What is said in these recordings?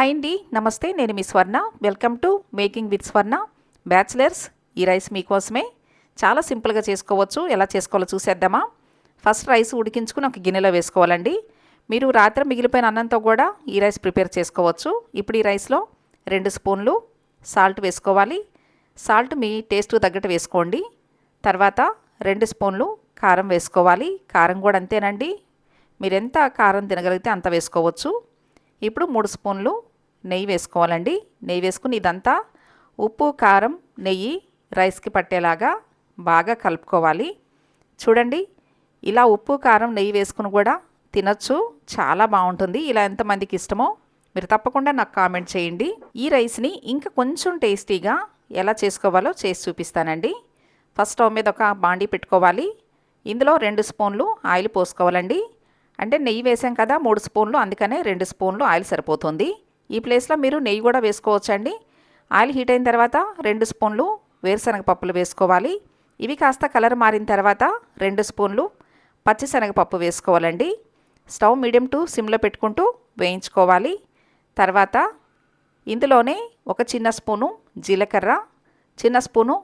Hi అండి నమస్తే నేను మీ Swarna. Welcome to making with Swarna bachelors ఈ రైస్ మీకోసమే. చాలా సింపుల్గా చేసుకోవచ్చు. ఎలా చేసుకోవాలో చూసేద్దామా? ఫస్ట్ రైస్ ఉడికించుకుని ఒక గిన్నెలో వేసుకోవాలండి. మీరు రాత్రి మిగిలిపోయిన అన్నంతో కూడా ఈ రైస్ ప్రిపేర్ చేసుకోవచ్చు. ఇప్పుడు ఈ రైస్లో రెండు స్పూన్లు సాల్ట్ వేసుకోవాలి. సాల్ట్ మీ టేస్ట్ తగ్గట్టు వేసుకోండి. తర్వాత రెండు స్పూన్లు కారం వేసుకోవాలి. కారం కూడా అంతేనండి. మీరు ఎంత కారం తినగలిగితే అంత వేసుకోవచ్చు. ఇప్పుడు మూడు స్పూన్లు నెయ్యి వేసుకోవాలండి. నెయ్యి వేసుకుని ఇదంతా ఉప్పు కారం నెయ్యి రైస్కి పట్టేలాగా బాగా కలుపుకోవాలి. చూడండి ఇలా ఉప్పు కారం నెయ్యి వేసుకుని కూడా తినచ్చు. చాలా బాగుంటుంది. ఇలా ఎంతమందికి ఇష్టమో మీరు తప్పకుండా నాకు కామెంట్ చేయండి. ఈ రైస్ని ఇంకా కొంచెం టేస్టీగా ఎలా చేసుకోవాలో చేసి చూపిస్తానండి. ఫస్ట్ స్టవ్ మీద ఒక బాండీ పెట్టుకోవాలి. ఇందులో రెండు స్పూన్లు ఆయిల్ పోసుకోవాలండి. అంటే నెయ్యి వేసాం కదా మూడు స్పూన్లు అందుకనే రెండు స్పూన్లు ఆయిల్ సరిపోతుంది. ఈ ప్లేస్లో మీరు నెయ్యి కూడా వేసుకోవచ్చండి. ఆయిల్ హీట్ అయిన తర్వాత రెండు స్పూన్లు వేరుశనగ పప్పులు వేసుకోవాలి. ఇవి కాస్త కలర్ మారిన తర్వాత రెండు స్పూన్లు పచ్చిశనగపప్పు వేసుకోవాలండి. స్టవ్ మీడియం టు సిమ్లో పెట్టుకుంటూ వేయించుకోవాలి. తర్వాత ఇందులోనే ఒక చిన్న స్పూను జీలకర్ర చిన్న స్పూను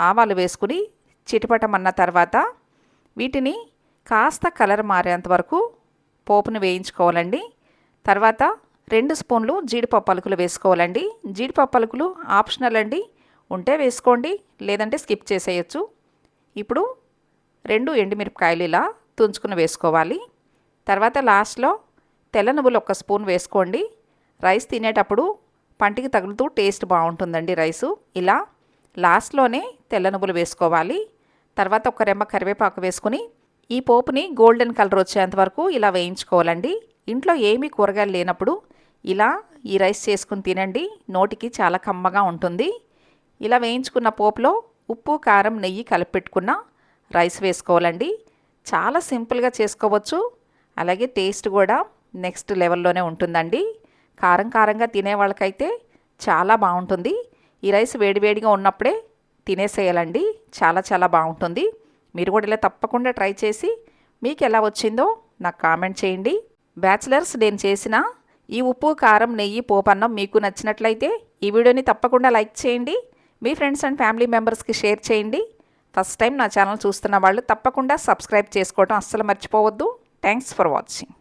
ఆవాలు వేసుకుని చిటిపటమన్న తర్వాత వీటిని కాస్త కలర్ మారేంత వరకు పోపును వేయించుకోవాలండి. తర్వాత రెండు స్పూన్లు జీడిపప్పు పలుకులు వేసుకోవాలండి. జీడిపప్పు పలుకులు ఆప్షనల్ అండి. ఉంటే వేసుకోండి లేదంటే స్కిప్ చేసేయచ్చు. ఇప్పుడు రెండు ఎండుమిరపకాయలు ఇలా తుంచుకుని వేసుకోవాలి. తర్వాత లాస్ట్లో తెల్ల నువ్వులు ఒక స్పూన్ వేసుకోండి. రైస్ తినేటప్పుడు పంటికి తగులుతూ టేస్ట్ బాగుంటుందండి రైసు. ఇలా లాస్ట్లోనే తెల్ల నువ్వులు వేసుకోవాలి. తర్వాత ఒక రెమ్మ కరివేపాకు వేసుకుని ఈ పోపుని గోల్డెన్ కలర్ వచ్చేంత వరకు ఇలా వేయించుకోవాలండి. ఇంట్లో ఏమీ కూరగాయలు లేనప్పుడు ఇలా ఈ రైస్ చేసుకుని తినండి. నోటికి చాలా కమ్మగా ఉంటుంది. ఇలా వేయించుకున్న పోపులో ఉప్పు కారం నెయ్యి కలిపెట్టుకున్న రైస్ వేసుకోవాలండి. చాలా సింపుల్గా చేసుకోవచ్చు. అలాగే టేస్ట్ కూడా నెక్స్ట్ లెవెల్లోనే ఉంటుందండి. కారం కారంగా తినే వాళ్ళకైతే చాలా బాగుంటుంది. ఈ రైస్ వేడివేడిగా ఉన్నప్పుడే తినేసేయాలండి. చాలా చాలా బాగుంటుంది. మీరు కూడా ఇలా తప్పకుండా ట్రై చేసి మీకు ఎలా వచ్చిందో నాకు కామెంట్ చేయండి. బ్యాచిలర్స్ నేను చేసిన ఈ ఉప్పు కారం నెయ్యి పోపన్నం మీకు నచ్చినట్లయితే ఈ వీడియోని తప్పకుండా లైక్ చేయండి. మీ ఫ్రెండ్స్ అండ్ ఫ్యామిలీ మెంబర్స్కి షేర్ చేయండి. ఫస్ట్ టైం నా ఛానల్ చూస్తున్న వాళ్ళు తప్పకుండా సబ్స్క్రైబ్ చేసుకోవడం అస్సలు మర్చిపోవద్దు. Thanks for watching.